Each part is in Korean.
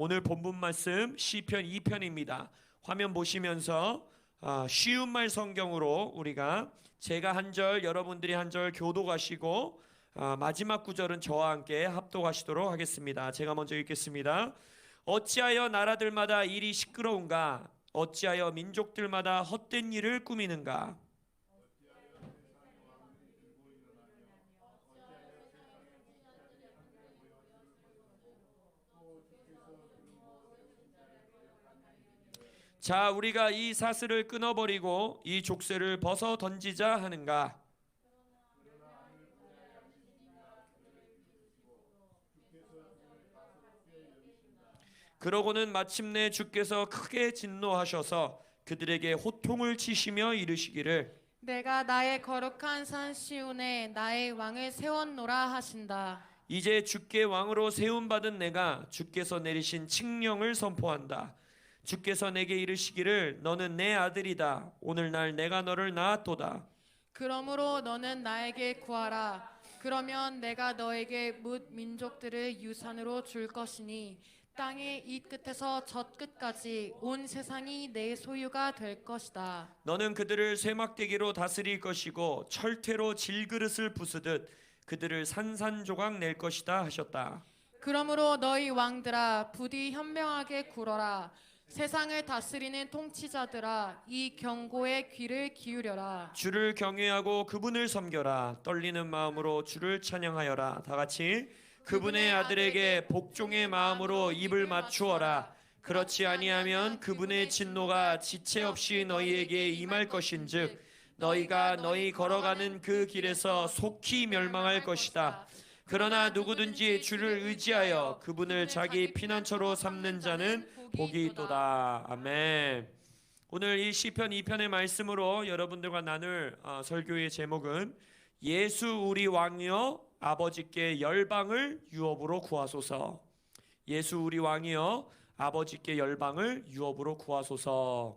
오늘 본문 말씀 시편 2편입니다. 화면 보시면서 아, 쉬운 말 성경으로 우리가 제가 한 절 여러분들이 한 절 교독하시고 아, 마지막 구절은 저와 함께 합독하시도록 하겠습니다. 제가 먼저 읽겠습니다. 어찌하여 나라들마다 일이 시끄러운가? 어찌하여 민족들마다 헛된 일을 꾸미는가? 자, 우리가 이 사슬을 끊어버리고 이 족쇄를 벗어 던지자 하는가? 그러고는 마침내 주께서 크게 진노하셔서 그들에게 호통을 치시며 이르시기를 내가 나의 거룩한 산 시온에 나의 왕을 세웠노라 하신다. 이제 주께 왕으로 세움 받은 내가 주께서 내리신 칙령을 선포한다. 주께서 내게 이르시기를 너는 내 아들이다. 오늘날 내가 너를 낳았도다. 그러므로 너는 나에게 구하라. 그러면 내가 너에게 뭇 민족들을 유산으로 줄 것이니 땅의 이 끝에서 저 끝까지 온 세상이 내 소유가 될 것이다. 너는 그들을 쇠막대기로 다스릴 것이고 철퇴로 질그릇을 부수듯 그들을 산산조각 낼 것이다 하셨다. 그러므로 너희 왕들아 부디 현명하게 굴어라. 세상을 다스리는 통치자들아 이 경고에 귀를 기울여라. 주를 경외하고 그분을 섬겨라. 떨리는 마음으로 주를 찬양하여라. 다 같이 그분의 아들에게 복종의 마음으로 입을 맞추어라. 그렇지 아니하면 그분의 진노가 지체 없이 너희에게 임할 것인즉 너희가 너희 걸어가는 그 길에서 속히 멸망할 것이다. 그러나 누구든지 주를 의지하여 그분을 자기 피난처로 삼는 자는 복이 있도다. 아멘. 오늘 이 시편 2편의 말씀으로 여러분들과 나눌 어, 설교의 제목은 예수 우리 왕이여 아버지께 열방을 유업으로 구하소서. 예수 우리 왕이여 아버지께 열방을 유업으로 구하소서.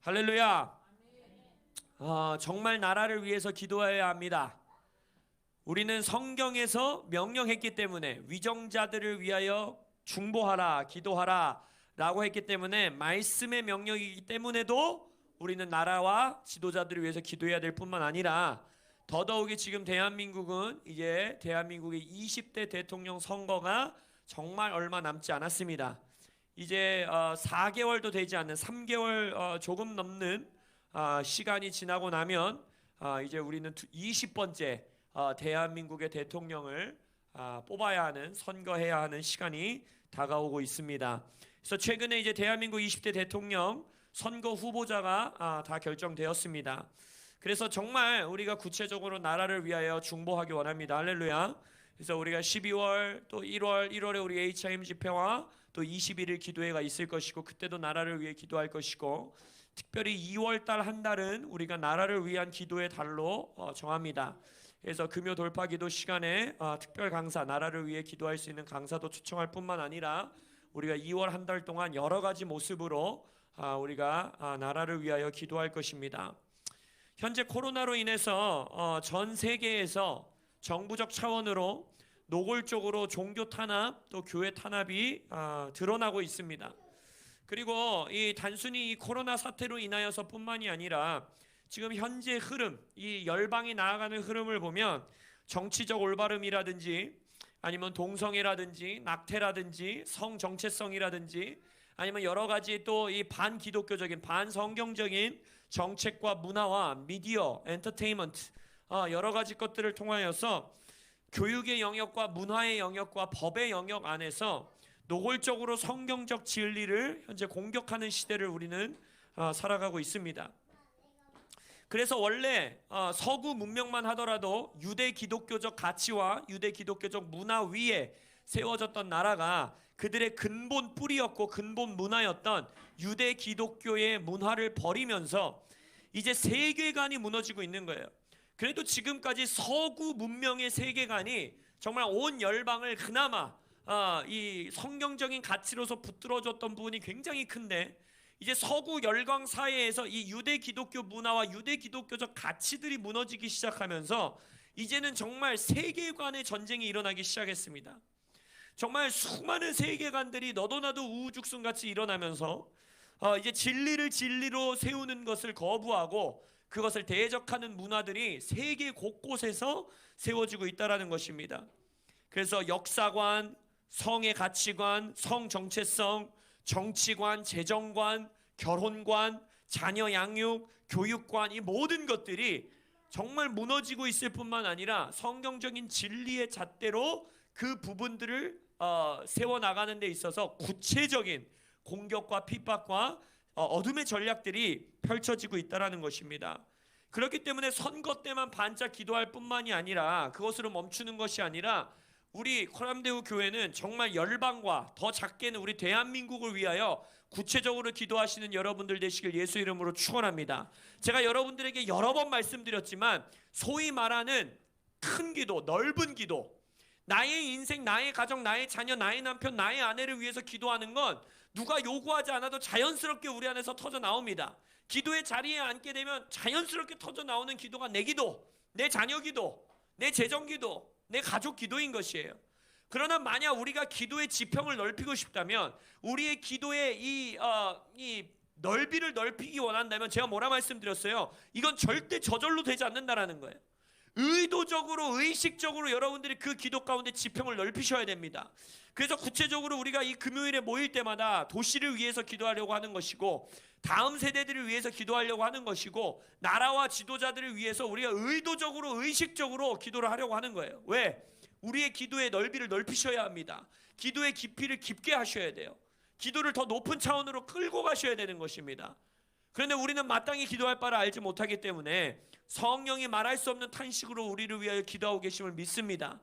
할렐루야. 아, 정말 나라를 위해서 기도해야 합니다. 우리는 성경에서 명령했기 때문에 위정자들을 위하여 중보하라, 기도하라 라고 했기 때문에 말씀의 명령이기 때문에도 우리는 나라와 지도자들을 위해서 기도해야 될 뿐만 아니라 더더욱이 지금 대한민국은 이제 대한민국의 20대 대통령 선거가 정말 얼마 남지 않았습니다. 이제 어, 4개월도 되지 않는 3개월 어, 조금 넘는 어, 시간이 지나고 나면 어, 이제 우리는 20번째 어, 대한민국의 대통령을 아, 뽑아야 하는 선거해야 하는 시간이 다가오고 있습니다. 그래서 최근에 이제 대한민국 20대 대통령 선거 후보자가 아, 다 결정되었습니다. 그래서 정말 우리가 구체적으로 나라를 위하여 중보하기 원합니다. 할렐루야. 그래서 우리가 12월 또 1월 1월에 우리 HIM 집회와 또 21일 기도회가 있을 것이고 그때도 나라를 위해 기도할 것이고 특별히 2월 달 한 달은 우리가 나라를 위한 기도의 달로 어, 정합니다. 그래서 금요 돌파 기도 시간에 어, 특별 강사 나라를 위해 기도할 수 있는 강사도 초청할 뿐만 아니라 우리가 2월 한 달 동안 여러 가지 모습으로 아, 우리가 아, 나라를 위하여 기도할 것입니다. 현재 코로나로 인해서 어, 전 세계에서 정부적 차원으로 노골적으로 종교 탄압 또 교회 탄압이 아, 드러나고 있습니다. 그리고 이 단순히 이 코로나 사태로 인하여서뿐만이 아니라 지금 현재 흐름, 이 열방이 나아가는 흐름을 보면 정치적 올바름이라든지 아니면 동성애라든지 낙태라든지 성 정체성이라든지 아니면 여러 가지 또 이 반기독교적인 반성경적인 정책과 문화와 미디어, 엔터테인먼트 어, 여러 가지 것들을 통하여서 교육의 영역과 문화의 영역과 법의 영역 안에서 노골적으로 성경적 진리를 현재 공격하는 시대를 우리는 어, 살아가고 있습니다. 그래서 원래 어, 서구 문명만 하더라도 유대 기독교적 가치와 유대 기독교적 문화 위에 세워졌던 나라가 그들의 근본 뿌리였고 근본 문화였던 유대 기독교의 문화를 버리면서 이제 세계관이 무너지고 있는 거예요. 그래도 지금까지 서구 문명의 세계관이 정말 온 열방을 그나마 아, 이 성경적인 가치로서 붙들어줬던 부분이 굉장히 큰데 이제 서구 열강 사회에서 이 유대 기독교 문화와 유대 기독교적 가치들이 무너지기 시작하면서 이제는 정말 세계관의 전쟁이 일어나기 시작했습니다. 정말 수많은 세계관들이 너도 나도 우후죽순 같이 일어나면서 어, 이제 진리를 진리로 세우는 것을 거부하고 그것을 대적하는 문화들이 세계 곳곳에서 세워지고 있다라는 것입니다. 그래서 역사관, 성의 가치관, 성 정체성, 정치관, 재정관, 결혼관, 자녀 양육, 교육관 이 모든 것들이 정말 무너지고 있을 뿐만 아니라 성경적인 진리의 잣대로 그 부분들을 어, 세워 나가는 데 있어서 구체적인 공격과 핍박과 어, 어둠의 전략들이 펼쳐지고 있다라는 것입니다. 그렇기 때문에 선거 때만 반짝 기도할 뿐만이 아니라 그것으로 멈추는 것이 아니라 우리 코람대우 교회는 정말 열방과 더 작게는 우리 대한민국을 위하여 구체적으로 기도하시는 여러분들 되시길 예수 이름으로 축원합니다. 제가 여러분들에게 여러 번 말씀드렸지만 소위 말하는 큰 기도, 넓은 기도, 나의 인생, 나의 가정, 나의 자녀, 나의 남편, 나의 아내를 위해서 기도하는 건 누가 요구하지 않아도 자연스럽게 우리 안에서 터져 나옵니다. 기도의 자리에 앉게 되면 자연스럽게 터져 나오는 기도가 내 기도, 내 자녀 기도, 내 재정 기도, 내 가족 기도인 것이에요. 그러나 만약 우리가 기도의 지평을 넓히고 싶다면 우리의 기도의 이, 어, 이 넓이를 넓히기 원한다면 제가 뭐라 말씀드렸어요? 이건 절대 저절로 되지 않는다라는 거예요. 의도적으로 의식적으로 여러분들이 그 기도 가운데 지평을 넓히셔야 됩니다. 그래서 구체적으로 우리가 이 금요일에 모일 때마다 도시를 위해서 기도하려고 하는 것이고 다음 세대들을 위해서 기도하려고 하는 것이고 나라와 지도자들을 위해서 우리가 의도적으로 의식적으로 기도를 하려고 하는 거예요. 왜? 우리의 기도의 넓이를 넓히셔야 합니다. 기도의 깊이를 깊게 하셔야 돼요. 기도를 더 높은 차원으로 끌고 가셔야 되는 것입니다. 그런데 우리는 마땅히 기도할 바를 알지 못하기 때문에 성령이 말할 수 없는 탄식으로 우리를 위하여 기도하고 계심을 믿습니다.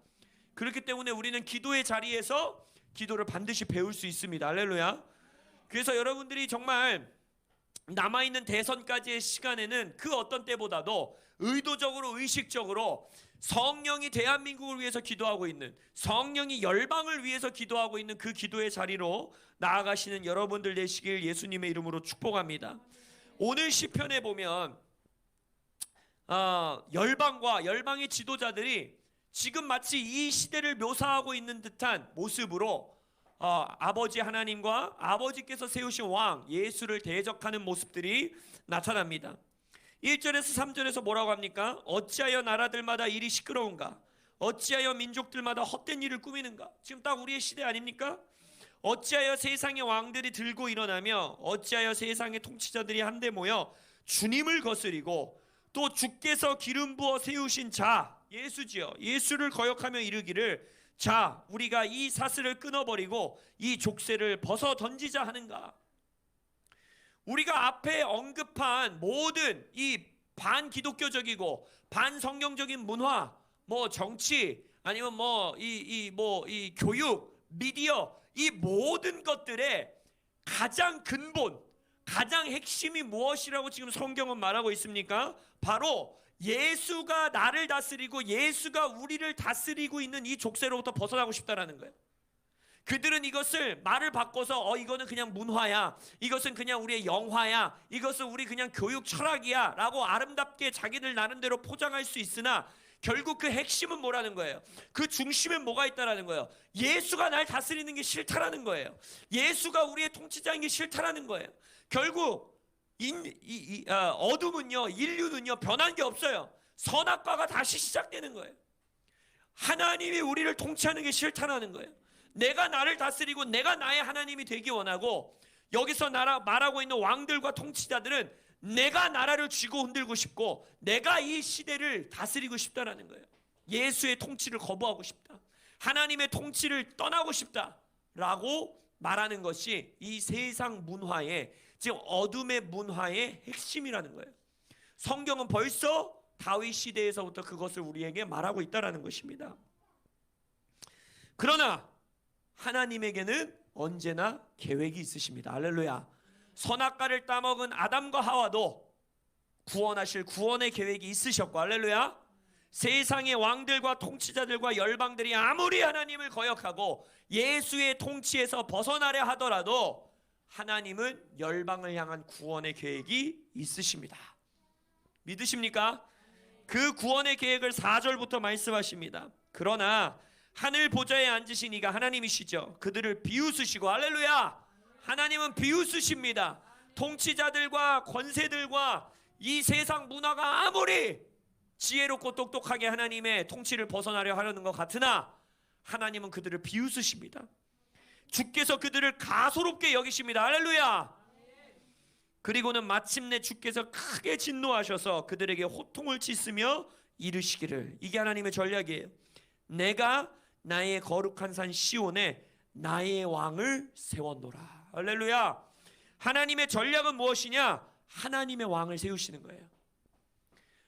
그렇기 때문에 우리는 기도의 자리에서 기도를 반드시 배울 수 있습니다. 할렐루야. 그래서 여러분들이 정말 남아있는 대선까지의 시간에는 그 어떤 때보다도 의도적으로 의식적으로 성령이 대한민국을 위해서 기도하고 있는 성령이 열방을 위해서 기도하고 있는 그 기도의 자리로 나아가시는 여러분들 되시길 예수님의 이름으로 축복합니다. 오늘 시편에 보면 어, 열방과 열방의 지도자들이 지금 마치 이 시대를 묘사하고 있는 듯한 모습으로 어, 아버지 하나님과 아버지께서 세우신 왕 예수를 대적하는 모습들이 나타납니다. 1절에서 3절에서 뭐라고 합니까? 어찌하여 나라들마다 일이 시끄러운가? 어찌하여 민족들마다 헛된 일을 꾸미는가? 지금 딱 우리의 시대 아닙니까? 어찌하여 세상의 왕들이 들고 일어나며 어찌하여 세상의 통치자들이 한데 모여 주님을 거스리고 또 주께서 기름 부어 세우신 자 예수지요. 예수를 거역하며 이르기를 자 우리가 이 사슬을 끊어버리고 이 족쇄를 벗어 던지자 하는가? 우리가 앞에 언급한 모든 이 반기독교적이고 반성경적인 문화 뭐 정치 아니면 뭐 이 이 뭐이 교육 미디어 이 모든 것들의 가장 근본 가장 핵심이 무엇이라고 지금 성경은 말하고 있습니까? 바로 예수가 나를 다스리고 예수가 우리를 다스리고 있는 이 족쇄로부터 벗어나고 싶다라는 거예요. 그들은 이것을 말을 바꿔서 어 이거는 그냥 문화야. 이것은 그냥 우리의 영화야. 이것은 우리 그냥 교육 철학이야라고 아름답게 자기들 나름대로 포장할 수 있으나 결국 그 핵심은 뭐라는 거예요? 그 중심엔 뭐가 있다라는 거예요? 예수가 날 다스리는 게 싫다라는 거예요. 예수가 우리의 통치자인 게 싫다라는 거예요. 결국 인, 이, 이, 어, 어둠은요, 인류는요 변한 게 없어요. 선악과가 다시 시작되는 거예요. 하나님이 우리를 통치하는 게 싫다라는 거예요. 내가 나를 다스리고 내가 나의 하나님이 되기 원하고 여기서 나라 말하고 있는 왕들과 통치자들은 내가 나라를 쥐고 흔들고 싶고 내가 이 시대를 다스리고 싶다라는 거예요. 예수의 통치를 거부하고 싶다. 하나님의 통치를 떠나고 싶다라고 말하는 것이 이 세상 문화의 지금 어둠의 문화의 핵심이라는 거예요. 성경은 벌써 다윗 시대에서부터 그것을 우리에게 말하고 있다라는 것입니다. 그러나 하나님에게는 언제나 계획이 있으십니다. 할렐루야. 선악과를 따먹은 아담과 하와도 구원하실 구원의 계획이 있으셨고 할렐루야. 세상의 왕들과 통치자들과 열방들이 아무리 하나님을 거역하고 예수의 통치에서 벗어나려 하더라도 하나님은 열방을 향한 구원의 계획이 있으십니다. 믿으십니까? 그 구원의 계획을 4절부터 말씀하십니다. 그러나 하늘 보좌에 앉으신 이가 하나님이시죠. 그들을 비웃으시고 할렐루야. 하나님은 비웃으십니다. 통치자들과 권세들과 이 세상 문화가 아무리 지혜롭고 똑똑하게 하나님의 통치를 벗어나려 하려는 것 같으나 하나님은 그들을 비웃으십니다. 주께서 그들을 가소롭게 여기십니다. 할렐루야. 그리고는 마침내 주께서 크게 진노하셔서 그들에게 호통을 치으며 이르시기를 이게 하나님의 전략이에요. 내가 나의 거룩한 산 시온에 나의 왕을 세웠노라. 할렐루야. 하나님의 전략은 무엇이냐? 하나님의 왕을 세우시는 거예요.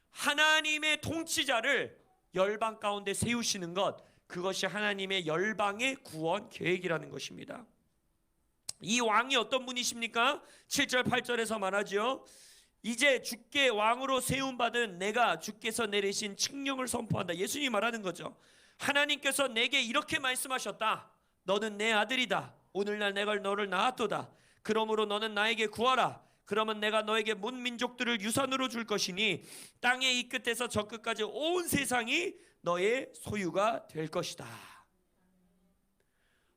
하나님의 통치자를 열방 가운데 세우시는 것 그것이 하나님의 열방의 구원 계획이라는 것입니다. 이 왕이 어떤 분이십니까? 7절 8절에서 말하죠. 이제 주께 왕으로 세움 받은 내가 주께서 내리신 칙령을 선포한다. 예수님이 말하는 거죠. 하나님께서 내게 이렇게 말씀하셨다. 너는 내 아들이다. 오늘날 내가 너를 낳았도다. 그러므로 너는 나에게 구하라. 그러면 내가 너에게 문 민족들을 유산으로 줄 것이니 땅의 이 끝에서 저 끝까지 온 세상이 너의 소유가 될 것이다.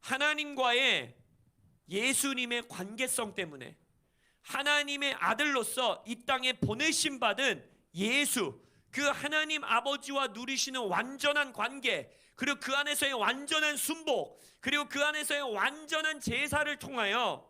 하나님과의 예수님의 관계성 때문에 하나님의 아들로서 이 땅에 보내심 받은 예수 그 하나님 아버지와 누리시는 완전한 관계 그리고 그 안에서의 완전한 순복 그리고 그 안에서의 완전한 제사를 통하여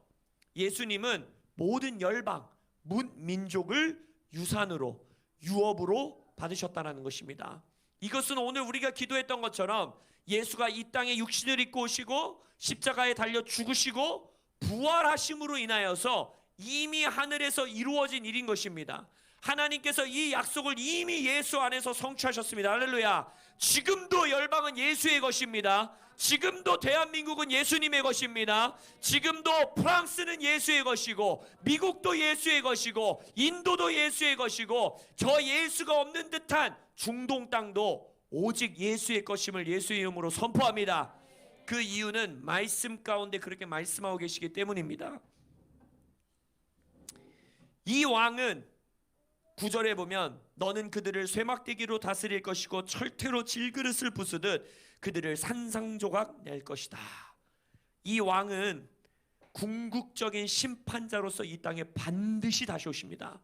예수님은 모든 열방 문 민족을 유산으로 유업으로 받으셨다라는 것입니다. 이것은 오늘 우리가 기도했던 것처럼 예수가 이 땅에 육신을 입고 오시고 십자가에 달려 죽으시고 부활하심으로 인하여서 이미 하늘에서 이루어진 일인 것입니다. 하나님께서 이 약속을 이미 예수 안에서 성취하셨습니다. 할렐루야. 지금도 열방은 예수의 것입니다. 지금도 대한민국은 예수님의 것입니다. 지금도 프랑스는 예수의 것이고 미국도 예수의 것이고 인도도 예수의 것이고 저 예수가 없는 듯한 중동 땅도 오직 예수의 것임을 예수의 이름으로 선포합니다. 그 이유는 말씀 가운데 그렇게 말씀하고 계시기 때문입니다. 이 왕은 구절에 보면 너는 그들을 쇠막대기로 다스릴 것이고 철퇴로 질그릇을 부수듯 그들을 산상조각 낼 것이다. 이 왕은 궁극적인 심판자로서 이 땅에 반드시 다시 오십니다.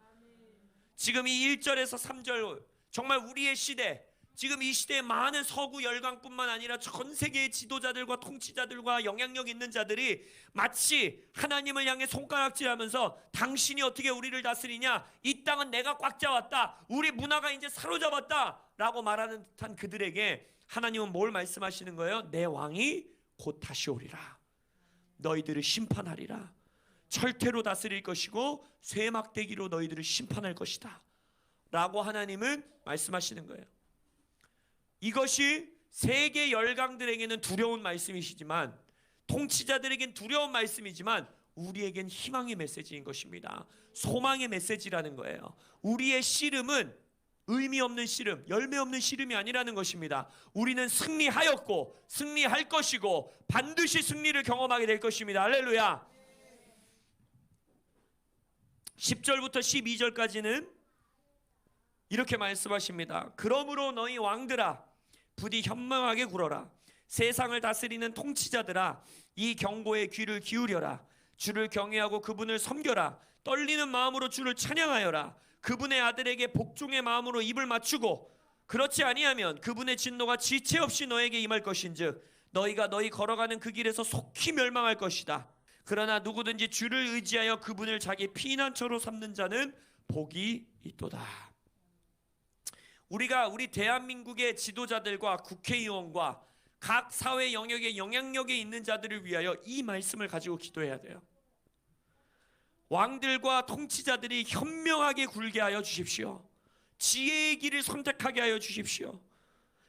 지금 이 1절에서 3절 정말 우리의 시대 지금 이 시대에 많은 서구 열강뿐만 아니라 전 세계의 지도자들과 통치자들과 영향력 있는 자들이 마치 하나님을 향해 손가락질하면서 당신이 어떻게 우리를 다스리냐? 이 땅은 내가 꽉 잡았다. 우리 문화가 이제 사로잡았다 라고 말하는 듯한 그들에게 하나님은 뭘 말씀하시는 거예요? 내 왕이 곧 다시 오리라. 너희들을 심판하리라. 철퇴로 다스릴 것이고 쇠막대기로 너희들을 심판할 것이다. 라고 하나님은 말씀하시는 거예요. 이것이 세계 열강들에게는 두려운 말씀이시지만 통치자들에겐 두려운 말씀이지만 우리에겐 희망의 메시지인 것입니다. 소망의 메시지라는 거예요. 우리의 씨름은 의미 없는 씨름, 열매 없는 씨름이 아니라는 것입니다. 우리는 승리하였고 승리할 것이고 반드시 승리를 경험하게 될 것입니다. 할렐루야. 10절부터 12절까지는 이렇게 말씀하십니다. 그러므로 너희 왕들아 부디 현명하게 굴어라. 세상을 다스리는 통치자들아 이 경고에 귀를 기울여라. 주를 경외하고 그분을 섬겨라. 떨리는 마음으로 주를 찬양하여라. 그분의 아들에게 복종의 마음으로 입을 맞추고 그렇지 아니하면 그분의 진노가 지체 없이 너에게 임할 것인즉 너희가 너희 걸어가는 그 길에서 속히 멸망할 것이다. 그러나 누구든지 주를 의지하여 그분을 자기 피난처로 삼는 자는 복이 있도다. 우리가 우리 대한민국의 지도자들과 국회의원과 각 사회 영역에 영향력에 있는 자들을 위하여 이 말씀을 가지고 기도해야 돼요. 왕들과 통치자들이 현명하게 굴게 하여 주십시오. 지혜의 길을 선택하게 하여 주십시오.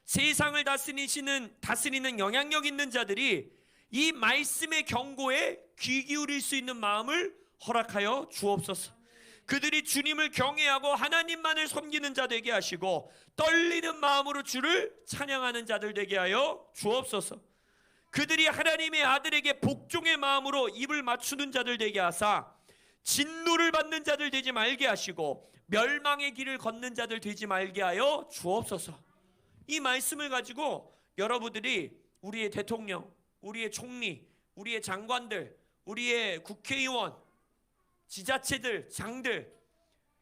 세상을 다스리시는 다스리는 영향력 있는 자들이 이 말씀의 경고에 귀 기울일 수 있는 마음을 허락하여 주옵소서. 그들이 주님을 경외하고 하나님만을 섬기는 자 되게 하시고 떨리는 마음으로 주를 찬양하는 자들 되게 하여 주옵소서. 그들이 하나님의 아들에게 복종의 마음으로 입을 맞추는 자들 되게 하사 진노를 받는 자들 되지 말게 하시고 멸망의 길을 걷는 자들 되지 말게 하여 주옵소서. 이 말씀을 가지고 여러분들이 우리의 대통령, 우리의 총리, 우리의 장관들, 우리의 국회의원, 지자체들, 장들,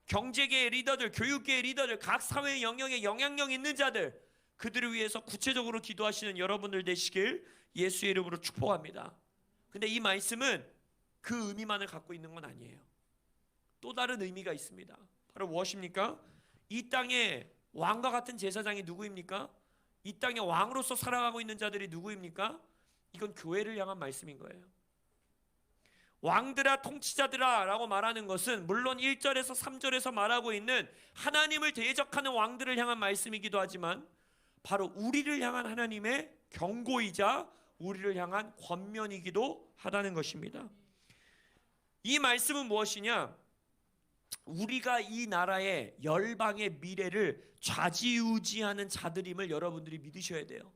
경제계의 리더들, 교육계의 리더들, 각 사회 영역에 영향력 있는 자들, 그들을 위해서 구체적으로 기도하시는 여러분들 되시길 예수의 이름으로 축복합니다. 근데 이 말씀은 그 의미만을 갖고 있는 건 아니에요. 또 다른 의미가 있습니다. 바로 무엇입니까? 이 땅에 왕과 같은 제사장이 누구입니까? 이 땅에 왕으로서 살아가고 있는 자들이 누구입니까? 이건 교회를 향한 말씀인 거예요. 왕들아 통치자들아 라고 말하는 것은 물론 1절에서 3절에서 말하고 있는 하나님을 대적하는 왕들을 향한 말씀이기도 하지만 바로 우리를 향한 하나님의 경고이자 우리를 향한 권면이기도 하다는 것입니다. 이 말씀은 무엇이냐? 우리가 이 나라의 열방의 미래를 좌지우지하는 자들임을 여러분들이 믿으셔야 돼요.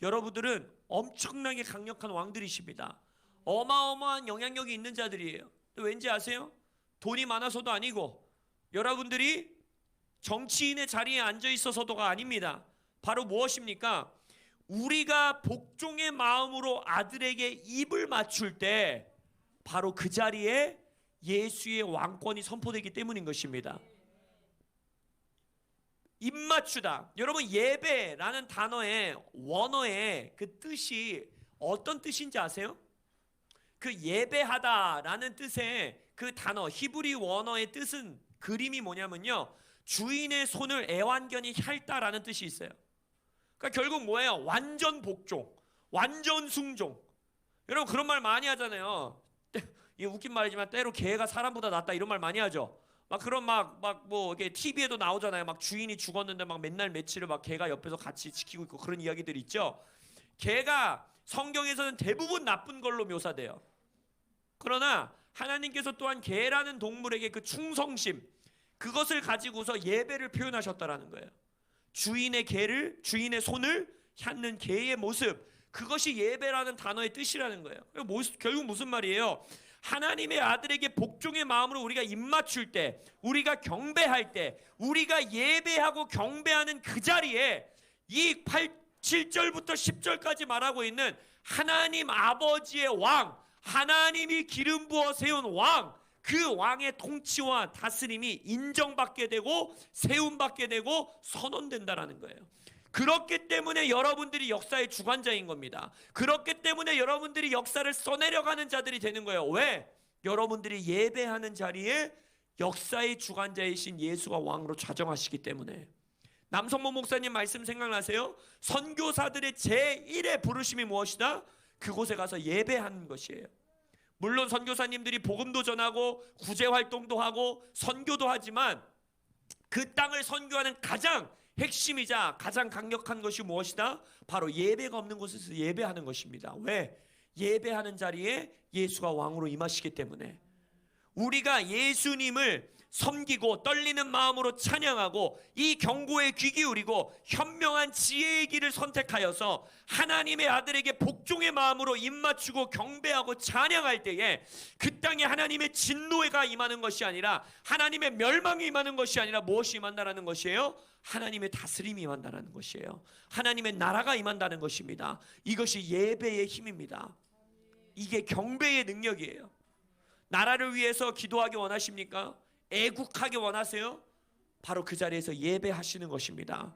여러분들은 엄청나게 강력한 왕들이십니다. 어마어마한 영향력이 있는 자들이에요. 또 왠지 아세요? 돈이 많아서도 아니고 여러분들이 정치인의 자리에 앉아 있어서도가 아닙니다. 바로 무엇입니까? 우리가 복종의 마음으로 아들에게 입을 맞출 때 바로 그 자리에 예수의 왕권이 선포되기 때문인 것입니다. 입 맞추다. 여러분 예배라는 단어의 원어의 그 뜻이 어떤 뜻인지 아세요? 그 예배하다라는 뜻의 그 단어 히브리 원어의 뜻은 그림이 뭐냐면요. 주인의 손을 애완견이 핥다라는 뜻이 있어요. 그러니까 결국 뭐예요? 완전 복종, 완전 순종. 여러분 그런 말 많이 하잖아요. 이 웃긴 말이지만 때로 개가 사람보다 낫다 이런 말 많이 하죠. 막 그런 막 막 뭐 이게 TV에도 나오잖아요. 막 주인이 죽었는데 막 맨날 며칠을 막 개가 옆에서 같이 지키고 있고 그런 이야기들 있죠. 개가 성경에서는 대부분 나쁜 걸로 묘사돼요. 그러나 하나님께서 또한 개라는 동물에게 그 충성심 그것을 가지고서 예배를 표현하셨다라는 거예요. 주인의 개를 주인의 손을 향는 개의 모습 그것이 예배라는 단어의 뜻이라는 거예요. 뭐- 결국 무슨 말이에요? 하나님의 아들에게 복종의 마음으로 우리가 입맞출 때, 우리가 경배할 때, 우리가 예배하고 경배하는 그 자리에 이 8, 7절부터 10절까지 말하고 있는 하나님 아버지의 왕, 하나님이 기름 부어 세운 왕, 그 왕의 통치와 다스림이 인정받게 되고 세움받게 되고 선언된다라는 거예요. 그렇기 때문에 여러분들이 역사의 주관자인 겁니다. 그렇기 때문에 여러분들이 역사를 써내려가는 자들이 되는 거예요. 왜? 여러분들이 예배하는 자리에 역사의 주관자이신 예수가 왕으로 좌정하시기 때문에. 남성모 목사님 말씀 생각나세요? 선교사들의 제1의 부르심이 무엇이다? 그곳에 가서 예배하는 것이에요. 물론 선교사님들이 복음도 전하고 구제 활동도 하고 선교도 하지만 그 땅을 선교하는 가장 핵심이자 가장 강력한 것이 무엇이다? 바로 예배가 없는 곳에서 예배하는 것입니다. 왜? 예배하는 자리에 예수가 왕으로 임하시기 때문에 우리가 예수님을 섬기고 떨리는 마음으로 찬양하고 이 경고에 귀 기울이고 현명한 지혜의 길을 선택하여서 하나님의 아들에게 복종의 마음으로 입맞추고 경배하고 찬양할 때에 그 땅에 하나님의 진노가 임하는 것이 아니라 하나님의 멸망이 임하는 것이 아니라 무엇이 임한다라는 것이에요? 하나님의 다스림이 임한다는 것이에요. 하나님의 나라가 임한다는 것입니다. 이것이 예배의 힘입니다. 이게 경배의 능력이에요. 나라를 위해서 기도하기 원하십니까? 애국하기 원하세요? 바로 그 자리에서 예배하시는 것입니다.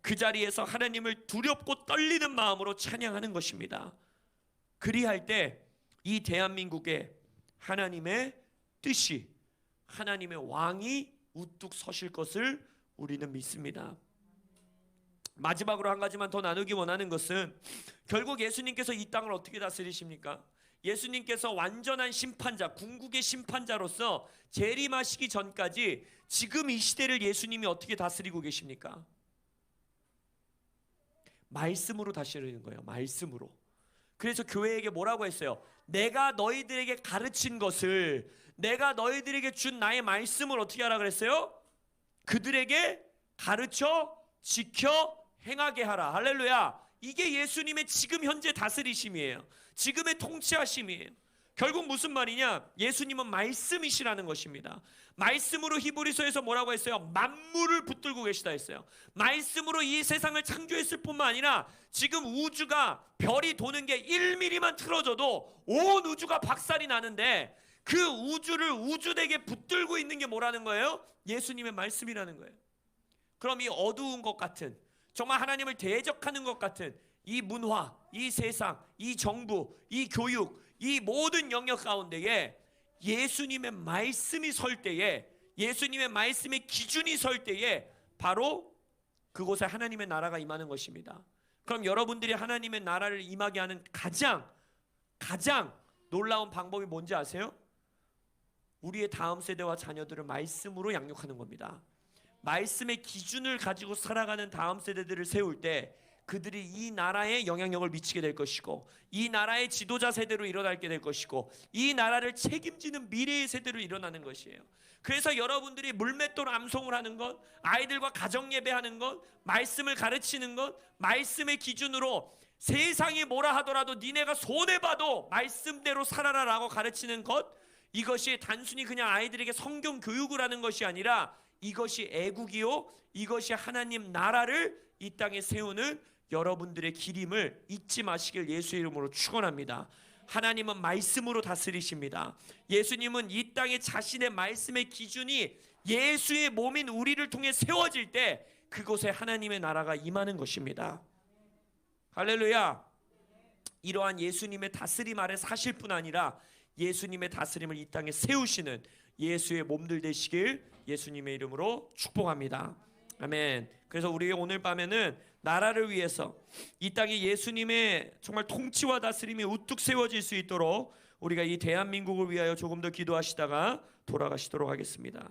그 자리에서 하나님을 두렵고 떨리는 마음으로 찬양하는 것입니다. 그리할 때 이 대한민국에 하나님의 뜻이 하나님의 왕이 우뚝 서실 것을 우리는 믿습니다. 마지막으로 한 가지만 더 나누기 원하는 것은 결국 예수님께서 이 땅을 어떻게 다스리십니까? 예수님께서 완전한 심판자, 궁극의 심판자로서 재림하시기 전까지 지금 이 시대를 예수님이 어떻게 다스리고 계십니까? 말씀으로 다스리는 거예요. 말씀으로. 그래서 교회에게 뭐라고 했어요? 내가 너희들에게 가르친 것을 내가 너희들에게 준 나의 말씀을 어떻게 하라 그랬어요? 그들에게 가르쳐 지켜 행하게 하라. 할렐루야. 이게 예수님의 지금 현재 다스리심이에요. 지금의 통치하심이에요. 결국 무슨 말이냐? 예수님은 말씀이시라는 것입니다. 말씀으로 히브리서에서 뭐라고 했어요? 만물을 붙들고 계시다 했어요. 말씀으로 이 세상을 창조했을 뿐만 아니라 지금 우주가 별이 도는 게 1mm만 틀어져도 온 우주가 박살이 나는데 그 우주를 우주되게 붙들고 있는 게 뭐라는 거예요? 예수님의 말씀이라는 거예요. 그럼 이 어두운 것 같은 정말 하나님을 대적하는 것 같은 이 문화, 이 세상, 이 정부, 이 교육, 이 모든 영역 가운데에 예수님의 말씀이 설 때에 예수님의 말씀의 기준이 설 때에 바로 그곳에 하나님의 나라가 임하는 것입니다. 그럼 여러분들이 하나님의 나라를 임하게 하는 가장 가장 놀라운 방법이 뭔지 아세요? 우리의 다음 세대와 자녀들을 말씀으로 양육하는 겁니다. 말씀의 기준을 가지고 살아가는 다음 세대들을 세울 때 그들이 이 나라에 영향력을 미치게 될 것이고 이 나라의 지도자 세대로 일어나게 될 것이고 이 나라를 책임지는 미래의 세대로 일어나는 것이에요. 그래서 여러분들이 물맷돌 암송을 하는 것, 아이들과 가정 예배하는 것, 말씀을 가르치는 것, 말씀의 기준으로 세상이 뭐라 하더라도 니네가 손해 봐도 말씀대로 살아라라고 가르치는 것 이것이 단순히 그냥 아이들에게 성경 교육을 하는 것이 아니라 이것이 애국이요 이것이 하나님 나라를 이 땅에 세우는 여러분들의 기림을 잊지 마시길 예수의 이름으로 축원합니다. 하나님은 말씀으로 다스리십니다. 예수님은 이 땅에 자신의 말씀의 기준이 예수의 몸인 우리를 통해 세워질 때 그곳에 하나님의 나라가 임하는 것입니다. 할렐루야. 이러한 예수님의 다스림 아래 사실 뿐 아니라 예수님의 다스림을 이 땅에 세우시는 예수의 몸들 되시길 예수님의 이름으로 축복합니다. 아멘. 그래서 우리 오늘 밤에는 나라를 위해서 이 땅에 예수님의 정말 통치와 다스림이 우뚝 세워질 수 있도록 우리가 이 대한민국을 위하여 조금 더 기도하시다가 돌아가시도록 하겠습니다.